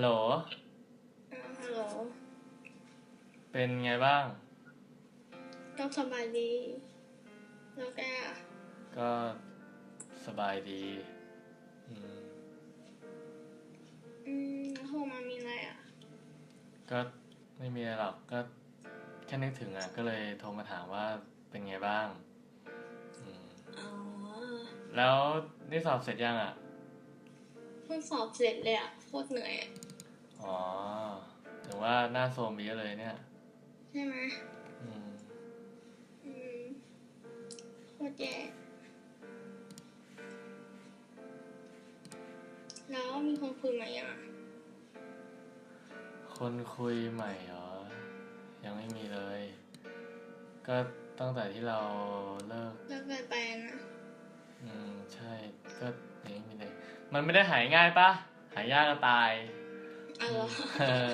ฮัลโหลอ่าฮัลโหล เป็นไงบ้าง ก็สบายดีแล้วแกอะก็สบายดีอืมอืมโทรมามีอะไรอะ ก็ไม่มีอะไรหรอกก็แค่นึกถึงอะ ก็เลยโทรมาถามว่าเป็นไงบ้างอืมอ๋อ แล้วนี่สอบเสร็จยังอะ เพิ่งสอบเสร็จเลยอะ โคตรเหนื่อยอะ อ๋อ ถึงว่าหน้าโทรมไปเยอะเลยเนี่ย ใช่ไหมอืม อืมโคตรแย่แล้วมีคนคุยไหมอะคนคุยใหม่เหรอ ยังไม่มีเลย ก็ตั้งแต่ที่เราเลิก เลิกกันไปนะอืม ใช่ ก็ยังไม่มีเลย มันไม่ได้หายง่ายปะ หายยากก็ตาย เอาเหรอเออ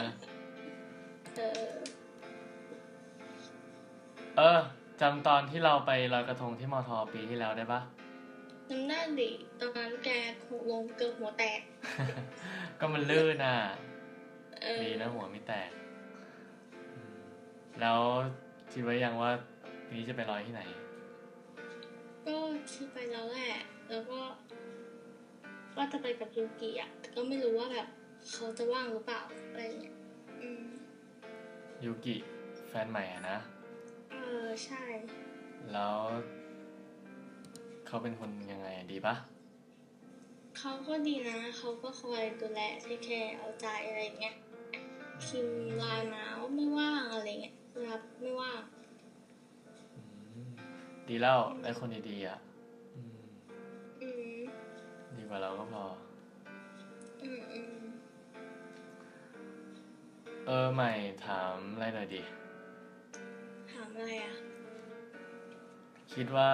เออ เออจำตอนที่เราไปลอยกระทงที่มอทอปีที่แล้วได้ปะจำได้ดิตอนนั้นแกหกลงเกือบหัวแตก ก็มันลื่นอะเออดีนะหัวไม่แตกอืมแล้วคิดไว้ยังว่าปีนี้จะไปลอยที่ไหน ก็คิดไปแล้วแหละ แล้วก็ว่าจะไปกับยูกิอะแต่ก็ไม่รู้ว่าแบบ เขาจะว่างหรือเปล่าอะไรเงี้ยอืมยูกิแฟนใหม่อะนะ เออใช่ แล้ว เขาเป็นคนยังไงอะดีปะเขาก็ดีนะ เขาก็คอยดูแลเทคแคร์เอาใจอะไรเงี้ยพิมพ์ไลน์มาว่าไม่ว่างอะไรเงี้ยรับไม่ว่างอืมดีแล้วได้คนดีๆอะอืมอืมดีกว่าเราก็พอ อืมอืม เออใหม่ถามอะไรหน่อยดิ ถามอะไรอะ คิดว่า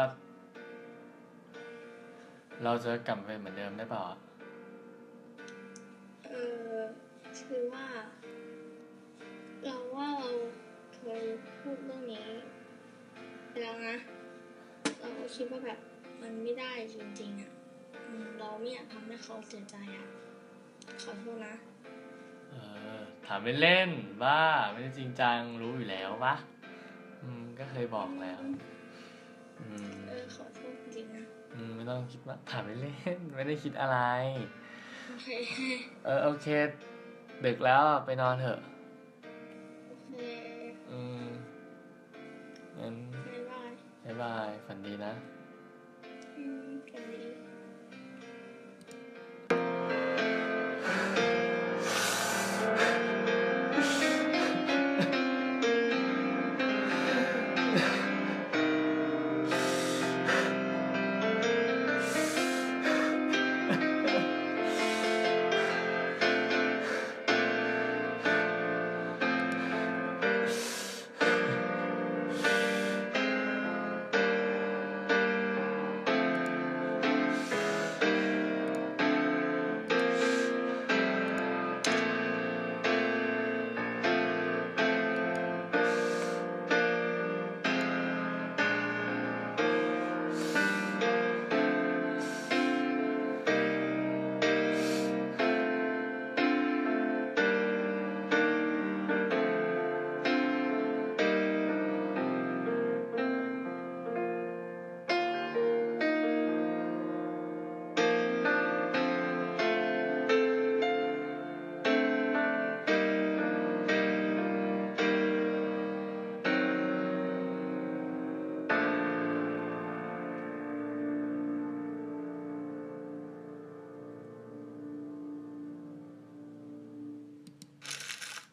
เราจะกลับไปเหมือนเดิมได้เปล่าอะเออคือว่า เราว่าเราเคยพูดเรื่องนี้ไปแล้วนะ เราก็คิดว่าแบบมันไม่ได้จริงๆอะอืมเราไม่อยากทำให้เขาเสียใจอะ ขอโทษนะ เออ ถามเล่นๆบ้าไม่ได้จริงจังรู้อยู่แล้วปะอืมก็เคยบอกแล้ว อืมเออขอโทษจริงๆนะอืมไม่ต้องคิดมากถามเล่นๆไม่ได้คิดอะไร โอเคเออโอเคดึกแล้วไปนอนเถอะ โอเคอืมงั้นบ๊ายบาย บ๊ายบายฝันดีนะ อืม